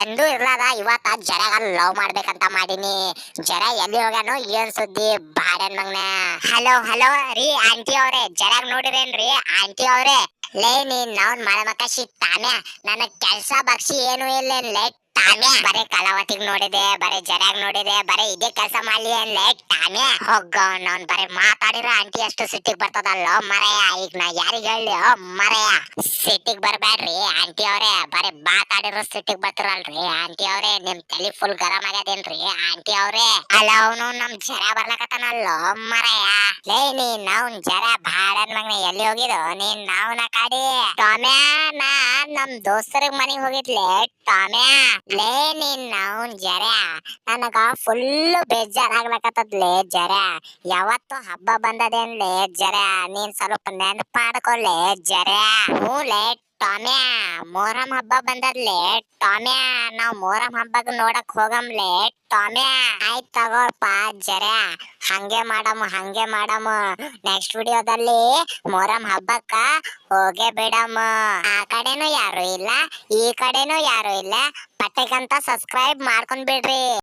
ಎಂದೂ ಇರ್ಲಾದ, ಇವತ್ತ ಜರಗ ಲವ್ ಮಾಡ್ಬೇಕಂತ ಮಾಡೀನಿ. ಜರ ಎಲ್ಲಿ ಹೋಗ್ಯಾನು ಏನ್ ಸುದ್ದಿ? ಬಾಡನ್ ಮಗ್ನ. ಹಲೋ ಹಲೋ ರೀ ಆಂಟಿ ಅವ್ರೆ. ಜರಗ್ ನೋಡಿರೇನ್ರಿ ಆಂಟಿ ಅವ್ರೆ? ಲೇ ನೀನ್ ನಾವ್ ಮಳಮಕಶಿ ತಾನೇ ನನಗ್ ಕೆಲ್ಸ ಬಗ್ಸಿ ಏನು ಇಲ್ಲ ಲೇ ತಾನೆ ಬರೀ ಕಲಾವತಿಗ್ ನೋಡಿದೆ, ಬರೀ ಜರಾಗ್ ನೋಡಿದೆ, ಬರೀ ಇದೇ ಕೆಲಸ ಮಾಡ್ಲಿ ಅಲ್ಲೇ ತಾನೆ ಹೋಗ ನಾನ್ ಬರೀ ಮಾತಾಡಿರೋ ಆಂಟಿ ಅಷ್ಟು ಸಿಟ್ಟಿಗ್ ಬರ್ತದಲ್ಲ ಮರೆಯ ಈಗ ನಾ ಯಾರಿಗ್ ಹೇಳಿ ಮರೆಯ ಸಿಟ್ಟಿಗ್ ಬರ್ಬೇಡ್ರಿ ಆಂಟಿ ಅವ್ರೆ, ಬರೀ ಮಾತಾಡಿರೋ ಸಿಟ್ಟಿಗ್ ಬರ್ತಿರಲ್ರಿ, ಆಂಟಿ ಅವ್ರೆ, ನಿಮ್ ತಲೆ ಫುಲ್ ಗರಂ ಆಗ್ಯದೇನ್ರಿ, ಆಂಟಿ ಅವ್ರೆ. ಅಲ್ಲ ಅವನು ನಮ್ ಜರ ಬರ್ಲಕತ್ತಾನಲ್ಲ ಮರೆಯ ಲೇ ನೀನ್ ಅವ್ನ್ ಜರ ಬಾಡನ್ ಮಗ್ನ, ಎಲ್ಲಿ ಹೋಗಿದೋ ನೀನ್ ನಾವ್ನ ಕಾಡಿ. ಟಾಮ್ಯಾ ನಮ್ ದೋಸ್ತರ ಮನೆಗ್ ಹೋಗಿದ್ಲೆ, ಟಾಮ್ಯಾ, ಲೇ ನೀನ್ ನಾವ್ ಜರ ನನಗ ಫುಲ್ ಬೇಜಾರಾಗ್ಲಕತ್ತದ್ಲೆ ಜರ ಯಾವತ್ತು ಹಬ್ಬ ಬಂದದೇನ್ಲೆ ಜರ ನೀನ್ ಸ್ವಲ್ಪ ನೆನಪಾಡ್ಕೊಳ್ಳೆ ಜರ ಹ್ಞೂ ಲೇ ಟಾಮ್ಯಾ ಮೋರಂ ಹಬ್ಬ ಬಂದದ್ಲೆ ಟಾಮ್ಯಾ. ನಾವ್ ಮೋರಂ ಹಬ್ಬಕ್ ನೋಡಕ್ ಹೋಗಮ್ಲೆ ಟಾಮ್ಯಾ. ಆಯ್ತ್ ತಗೋಪ್ಪ ಜರ ಹಂಗೆ ಮಾಡಮ್ ಹಂಗೆ ಮಾಡಮ್ ನೆಕ್ಸ್ಟ್ ವಿಡಿಯೋದಲ್ಲಿ ಮೊರಂ ಹಬ್ಬಕ್ಕ ಹೋಗೇ ಬಿಡಮ್ ಆ ಕಡೆನೂ ಯಾರು ಇಲ್ಲ, ಈ ಕಡೆನೂ ಯಾರು ಇಲ್ಲ. ಪಟ್ಟೆಗಂತ ಸಬ್ಸ್ಕ್ರೈಬ್ ಮಾಡ್ಕೊಂಡ್ ಬಿಡ್ರಿ.